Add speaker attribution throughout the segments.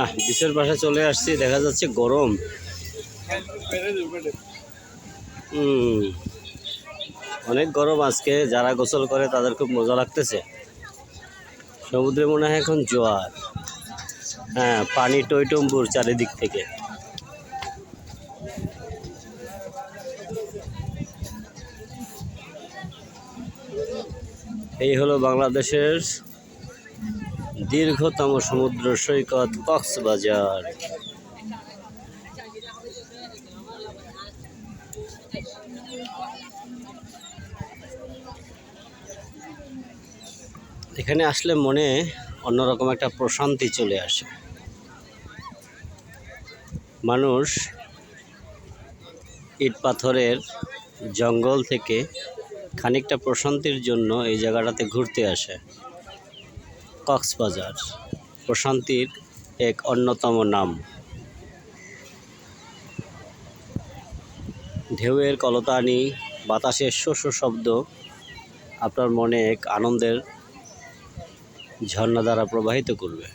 Speaker 1: আহ বিচের পাশে চলে আসছি, দেখা যাচ্ছে গরম। অনেক গরম আজকে, যারা গোসল করে তাদের খুব মজা লাগতেছে। সমুদ্রে মনে হয় এখন জোয়ার। হ্যাঁ পানি টইটম্বুর চারিদিক থেকে। এই হলো বাংলাদেশের দীর্ঘতম সমুদ্র সৈকত কক্সবাজার। এখানে আসলে মনে অন্যরকম একটা প্রশান্তি চলে আসে। মানুষ ইট পাথরের জঙ্গল থেকে খানিকটা প্রশান্তির জন্য এই জায়গাটাতে ঘুরতে আসে। কক্সবাজার, প্রশান্তির এক অন্যতম নাম। ঢেউয়ের কলতানি, বাতাসের শস্য শব্দ, আপনার মনে এক আনন্দের ঝর্ণা দ্বারা প্রবাহিত করবে।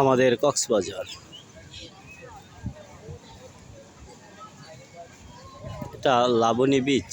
Speaker 1: আমাদের কক্সবাজার। এটা লাবণী বিচ